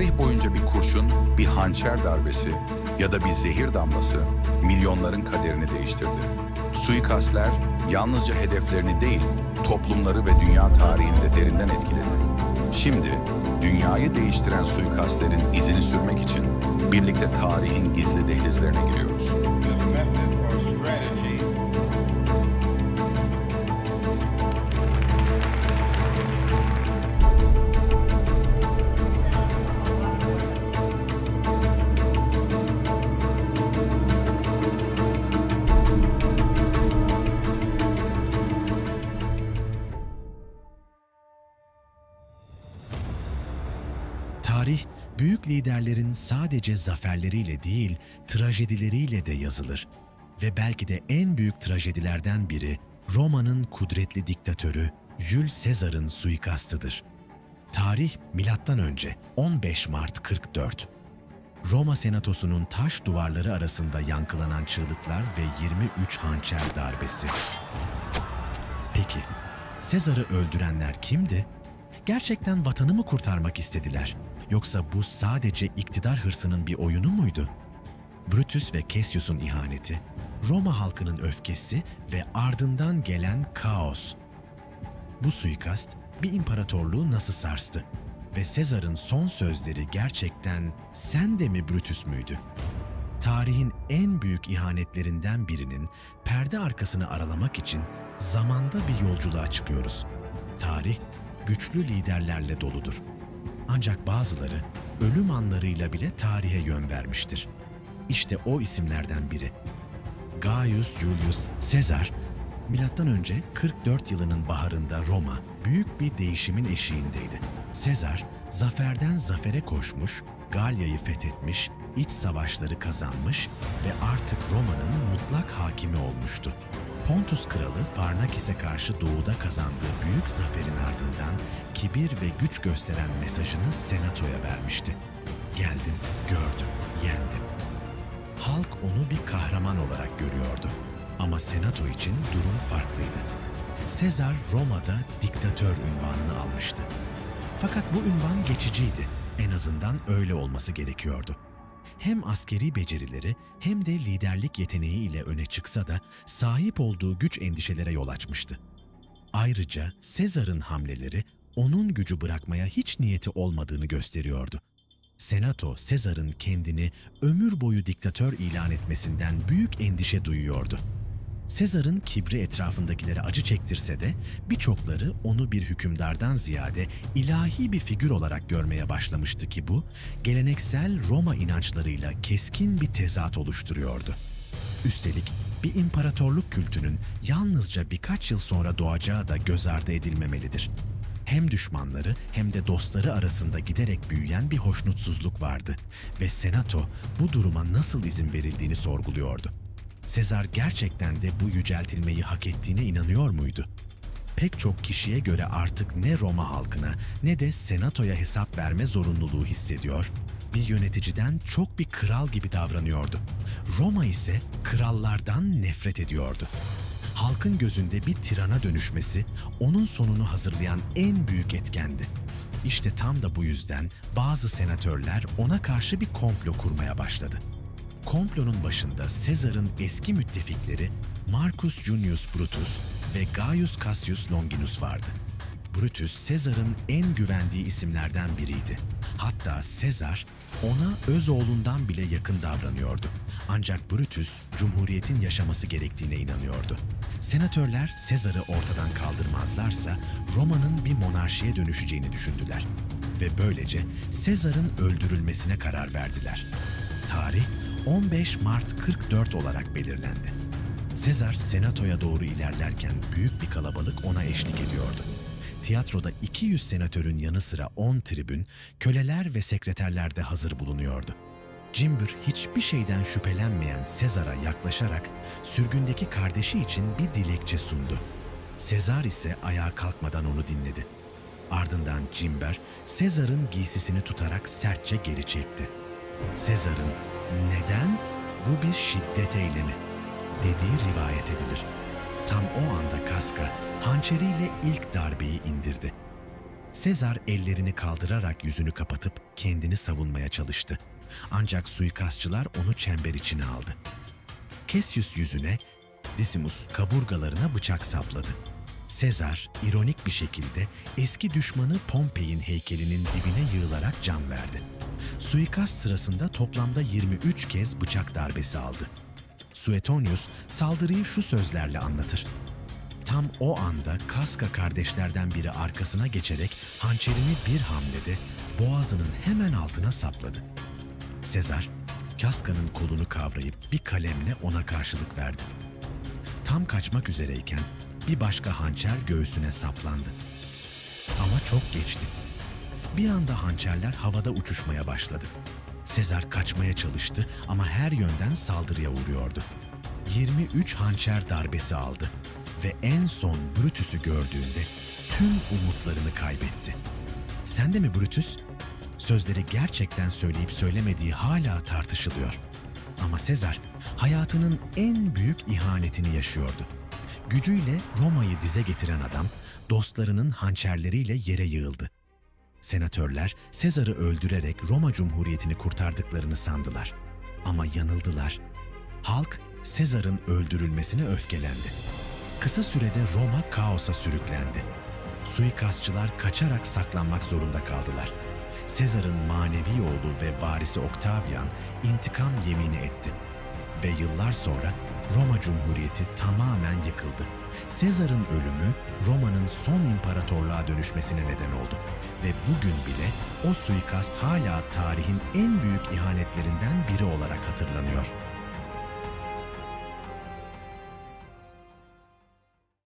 Tarih boyunca bir kurşun, bir hançer darbesi ya da bir zehir damlası milyonların kaderini değiştirdi. Suikastler yalnızca hedeflerini değil, toplumları ve dünya tarihini de derinden etkiledi. Şimdi dünyayı değiştiren suikastlerin izini sürmek için birlikte tarihin gizli dehlizlerine giriyoruz. Tarih, büyük liderlerin sadece zaferleriyle değil, trajedileriyle de yazılır. Ve belki de en büyük trajedilerden biri, Roma'nın kudretli diktatörü Jules Caesar'ın suikastıdır. Tarih, milattan önce 15 Mart 44. Roma Senatosu'nun taş duvarları arasında yankılanan çığlıklar ve 23 hançer darbesi. Peki, Sezar'ı öldürenler kimdi? Gerçekten vatanı mı kurtarmak istediler? Yoksa bu sadece iktidar hırsının bir oyunu muydu? Brutus ve Cassius'un ihaneti, Roma halkının öfkesi ve ardından gelen kaos. Bu suikast bir imparatorluğu nasıl sarstı? Ve Sezar'ın son sözleri gerçekten sen de mi Brutus müydü? Tarihin en büyük ihanetlerinden birinin perde arkasını aralamak için zamanda bir yolculuğa çıkıyoruz. Tarih güçlü liderlerle doludur. Ancak bazıları ölüm anlarıyla bile tarihe yön vermiştir. İşte o isimlerden biri. Gaius Julius Caesar, milattan önce 44 yılının baharında Roma büyük bir değişimin eşiğindeydi. Caesar zaferden zafere koşmuş, Galya'yı fethetmiş, iç savaşları kazanmış ve artık Roma'nın mutlak hakimi olmuştu. Pontus kralı Farnakis'e karşı doğuda kazandığı büyük zaferin ardından kibir ve güç gösteren mesajını senatoya vermişti. Geldim, gördüm, yendim. Halk onu bir kahraman olarak görüyordu. Ama senato için durum farklıydı. Sezar Roma'da diktatör unvanını almıştı. Fakat bu ünvan geçiciydi. En azından öyle olması gerekiyordu. Hem askeri becerileri hem de liderlik yeteneğiyle öne çıksa da sahip olduğu güç endişelere yol açmıştı. Ayrıca Sezar'ın hamleleri onun gücü bırakmaya hiç niyeti olmadığını gösteriyordu. Senato, Sezar'ın kendini ömür boyu diktatör ilan etmesinden büyük endişe duyuyordu. Sezar'ın kibri etrafındakilere acı çektirse de birçokları onu bir hükümdardan ziyade ilahi bir figür olarak görmeye başlamıştı ki bu, geleneksel Roma inançlarıyla keskin bir tezat oluşturuyordu. Üstelik bir imparatorluk kültünün yalnızca birkaç yıl sonra doğacağı da göz ardı edilmemelidir. Hem düşmanları hem de dostları arasında giderek büyüyen bir hoşnutsuzluk vardı ve Senato bu duruma nasıl izin verildiğini sorguluyordu. Sezar gerçekten de bu yüceltilmeyi hak ettiğine inanıyor muydu? Pek çok kişiye göre artık ne Roma halkına ne de senatoya hesap verme zorunluluğu hissediyor, bir yöneticiden çok bir kral gibi davranıyordu. Roma ise krallardan nefret ediyordu. Halkın gözünde bir tirana dönüşmesi onun sonunu hazırlayan en büyük etkendi. İşte tam da bu yüzden bazı senatörler ona karşı bir komplo kurmaya başladı. Komplonun başında Sezar'ın eski müttefikleri Marcus Junius Brutus ve Gaius Cassius Longinus vardı. Brutus, Sezar'ın en güvendiği isimlerden biriydi. Hatta Sezar ona öz oğlundan bile yakın davranıyordu. Ancak Brutus, Cumhuriyet'in yaşaması gerektiğine inanıyordu. Senatörler Sezar'ı ortadan kaldırmazlarsa Roma'nın bir monarşiye dönüşeceğini düşündüler. Ve böylece Sezar'ın öldürülmesine karar verdiler. Tarih 15 Mart 44 olarak belirlendi. Sezar senatoya doğru ilerlerken büyük bir kalabalık ona eşlik ediyordu. Tiyatroda 200 senatörün yanı sıra 10 tribün, köleler ve sekreterler de hazır bulunuyordu. Cimber hiçbir şeyden şüphelenmeyen Sezar'a yaklaşarak sürgündeki kardeşi için bir dilekçe sundu. Sezar ise ayağa kalkmadan onu dinledi. Ardından Cimber, Sezar'ın giysisini tutarak sertçe geri çekti. Sezar'ın neden bu bir şiddet eylemi dediği rivayet edilir. Tam o anda Kaska hançeriyle ilk darbeyi indirdi. Sezar ellerini kaldırarak yüzünü kapatıp kendini savunmaya çalıştı. Ancak suikastçılar onu çember içine aldı. Cassius yüzüne, Decimus kaburgalarına bıçak sapladı. Sezar ironik bir şekilde eski düşmanı Pompei'nin heykelinin dibine yığılarak can verdi. Suikast sırasında toplamda 23 kez bıçak darbesi aldı. Suetonius saldırıyı şu sözlerle anlatır. Tam o anda Kaska kardeşlerden biri arkasına geçerek hançerini bir hamlede boğazının hemen altına sapladı. Sezar, Kaska'nın kolunu kavrayıp bir kalemle ona karşılık verdi. Tam kaçmak üzereyken bir başka hançer göğsüne saplandı. Ama çok geçti. Bir anda hançerler havada uçuşmaya başladı. Sezar kaçmaya çalıştı ama her yönden saldırıya uğruyordu. 23 hançer darbesi aldı ve en son Brutus'u gördüğünde tüm umutlarını kaybetti. Sen de mi Brutus? Sözleri gerçekten söyleyip söylemediği hala tartışılıyor. Ama Sezar hayatının en büyük ihanetini yaşıyordu. Gücüyle Roma'yı dize getiren adam dostlarının hançerleriyle yere yığıldı. Senatörler Sezar'ı öldürerek Roma Cumhuriyeti'ni kurtardıklarını sandılar. Ama yanıldılar. Halk Sezar'ın öldürülmesine öfkelendi. Kısa sürede Roma kaosa sürüklendi. Suikastçılar kaçarak saklanmak zorunda kaldılar. Sezar'ın manevi oğlu ve varisi Octavian intikam yemini etti. Ve yıllar sonra Roma Cumhuriyeti tamamen yıkıldı. Sezar'ın ölümü Roma'nın son imparatorluğa dönüşmesine neden oldu. Ve bugün bile o suikast hala tarihin en büyük ihanetlerinden biri olarak hatırlanıyor.